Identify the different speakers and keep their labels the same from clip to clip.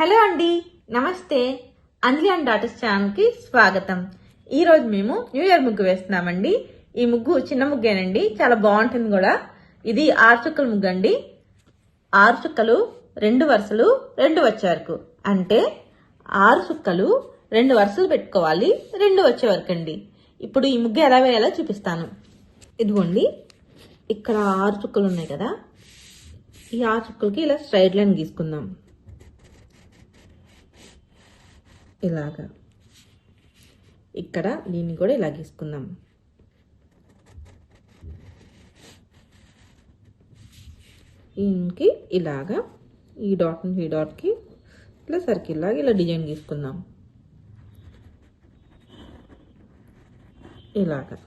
Speaker 1: Hello అండి నమస్తే. అంజలి and daughters ఛానల్కి స్వాగతం. ఈరోజు మేము న్యూ ఇయర్ ముగ్గు వేస్తున్నామండి. ఈ ముగ్గు చిన్న ముగ్గేనండి చాలా బాగుంటుంది కూడా. ఇది ఆరు చుక్కల ముగ్గు అండి ఆరు చుక్కలు రెండు వరుసలు రెండు వచ్చే వరకు. అంటే ఆరు చుక్కలు రెండు వరుసలు పెట్టుకోవాలి రెండు వచ్చే వరకు అండి. ఇప్పుడు ఈ ముగ్గు ఎలా వేయాలో చూపిస్తాను. ఇదిగోండి ఇక్కడ ఆరు చుక్కలు ఉన్నాయి కదా. ఈ ఆరు చుక్కలకి ఇలా స్ట్రైట్ లైన్ గీసుకుందాం. ఇలాగా. ఇక్కడ దీన్ని కూడా ఇలా గీసుకుందాం. దీనికి ఇలాగా ఈ డాట్ నుంచి ఈ డాట్కి ఇలా సర్కిల్ లాగా ఇలా డిజైన్ గీసుకుందాం. ఇలాగా.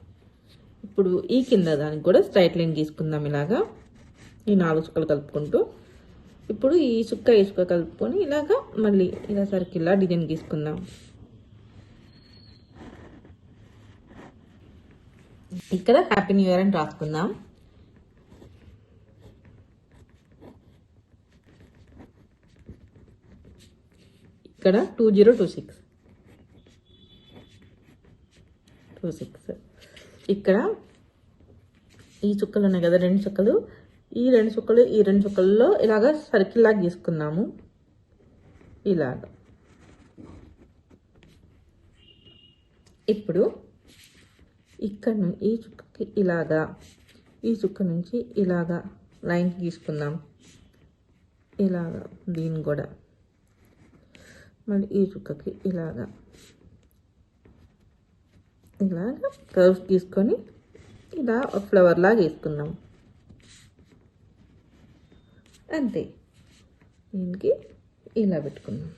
Speaker 1: ఇప్పుడు ఈ కింద దానికి కూడా స్ట్రైట్ లైన్ గీసుకుందాం ఇలాగా. ఈ నాలుగు చుక్కలు కలుపుకుంటూ. ఇప్పుడు ఈ చుక్క ఇసుక కలుపుకొని ఇలాగా మళ్ళీ ఇలా సర్కిల్లా డిజైన్ గీసుకుందాం. ఇక్కడ హ్యాపీ న్యూ ఇయర్ అని రాసుకుందాం. ఇక్కడ two zero two six. Two six. ఇక్కడ ఈ చుక్కలు ఉన్నాయి కదా రెండు చుక్కలు. ఈ రెండు చుక్కలు ఈ రెండు చుక్కల్లో ఇలాగ సర్కిల్ లాగా గీసుకున్నాము. ఇలాగ. ఇప్పుడు ఇక్కడ ఈ చుక్కకి ఇలాగా ఈ చుక్క నుంచి ఇలాగా లైన్ గీసుకుందాం. ఇలాగా దీన్ని కూడా. మళ్ళీ ఈ చుక్కకి ఇలాగా. ఇలాగా కర్వ్స్ గీసుకొని ఇలా ఫ్లవర్లా ఫ్లవర్ అంతే. దీనికి ఇలా పెట్టుకున్నాం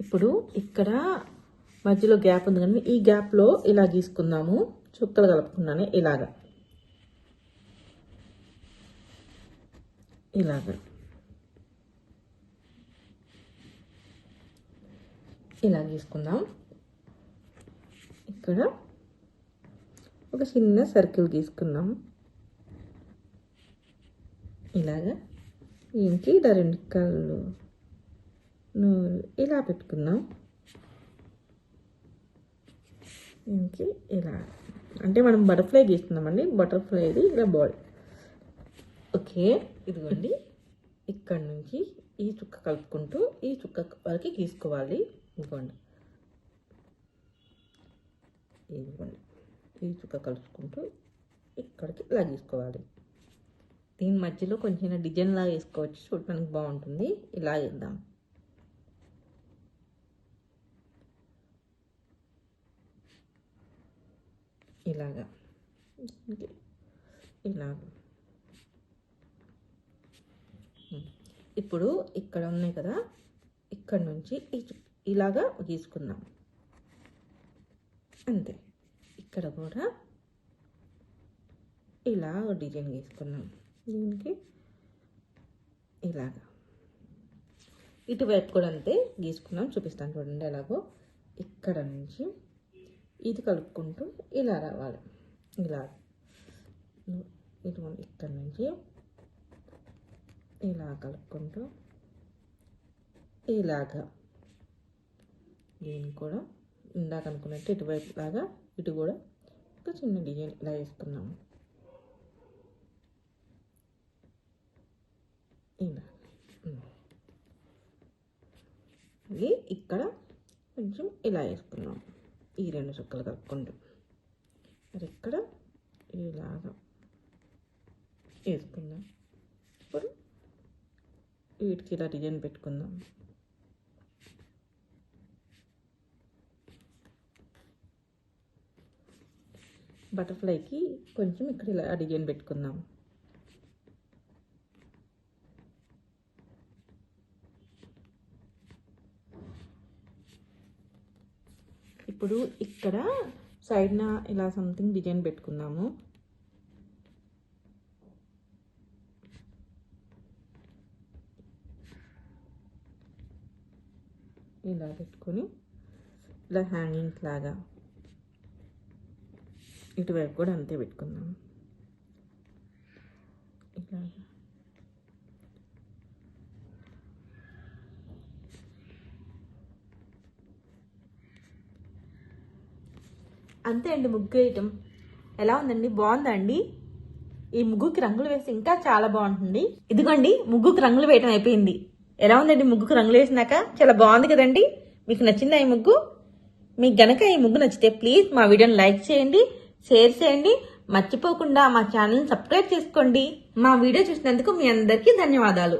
Speaker 1: ఇప్పుడు ఇక్కడ మధ్యలో గ్యాప్ ఉంది కానీ ఈ గ్యాప్లో ఇలా గీసుకుందాము. చుక్కలు కలుపుకున్నాను ఇలాగా. ఇలాగా. ఇలా గీసుకుందాం. ఇక్కడ ఒక చిన్న సర్కిల్ గీసుకుందాం. ఇలాగా ఇంకి ఇలా రెండు కళ్ళు నూరు ఇలా పెట్టుకుందాం. దీనికి ఇలా. అంటే మనం బటర్ఫ్లై గీస్తున్నామండి బటర్ఫ్లైది ఇలా బాడీ ఓకే ఇదిగోండి. ఇక్కడ నుంచి ఈ చుక్క కలుపుకుంటూ ఈ చుక్క వరకు గీసుకోవాలి. ఇదిగోండి. ఇదిగోండి. ఈ చుక్క కలుపుకుంటూ ఇక్కడికి ఇలా గీసుకోవాలి. దీని మధ్యలో కొంచెం డిజైన్ లాగా వేసుకోవచ్చు. చూడటానికి బాగుంటుంది. ఇలా వేద్దాం. ఇలాగా. ఇలాగా ఇప్పుడు ఇక్కడ ఉన్నాయి కదా ఇక్కడ నుంచి ఇలాగా గీసుకుందాం. అంతే. ఇక్కడ కూడా ఇలా డిజైన్ గీసుకున్నాం దీనికి ఇలాగా. ఇటువైపు కూడా అంతే గీసుకున్నాం చూపిస్తాను చూడండి ఎలాగో. ఇక్కడ నుంచి ఇది కలుపుకుంటూ ఇలా రావాలి. ఇలా. ఇటు ఇక్కడ నుంచి ఇలా కలుపుకుంటూ ఇలాగా. దీన్ని కూడా ఇందాక అనుకున్నట్టు ఇటువైపు లాగా ఇటు కూడా ఒక చిన్న డిజైన్ ఇలా వేసుకున్నాము. ఇలా ఇక్కడ కొంచెం ఇలా వేసుకున్నాం ఈ రెండు చుక్కలు కలుపుకుంటూ. మరి ఇక్కడ ఇలాగా వేసుకుందాం. ఇప్పుడు వీటికి ఇలా డిజైన్ పెట్టుకుందాం. బటర్ఫ్లైకి కొంచెం ఇక్కడ ఇలా డిజైన్ పెట్టుకుందాం. ఇప్పుడు ఇక్కడ సైడ్న ఇలా సంథింగ్ డిజైన్ పెట్టుకుందాము. ఇలా పెట్టుకొని ఇలా హ్యాంగింగ్ లాగా. ఇటువైపు కూడా అంతే పెట్టుకుందాం ఇలాగా. అంతే అండి ముగ్గు వేయటం. ఎలా ఉందండి? బాగుందా అండి? ఈ ముగ్గుకి రంగులు వేసి ఇంకా చాలా బాగుంటుంది. ఇదిగోండి ముగ్గుకి రంగులు వేయటం అయిపోయింది. ఎలా ఉందండి ముగ్గుకు రంగులు వేసినాక? చాలా బాగుంది కదండి? మీకు నచ్చిందా ఈ ముగ్గు? మీకు గనక ఈ ముగ్గు నచ్చితే ప్లీజ్ మా వీడియోని లైక్ చేయండి షేర్ చేయండి. మర్చిపోకుండా మా ఛానల్ని సబ్స్క్రైబ్ చేసుకోండి. మా వీడియో చూసినందుకు మీ అందరికీ ధన్యవాదాలు.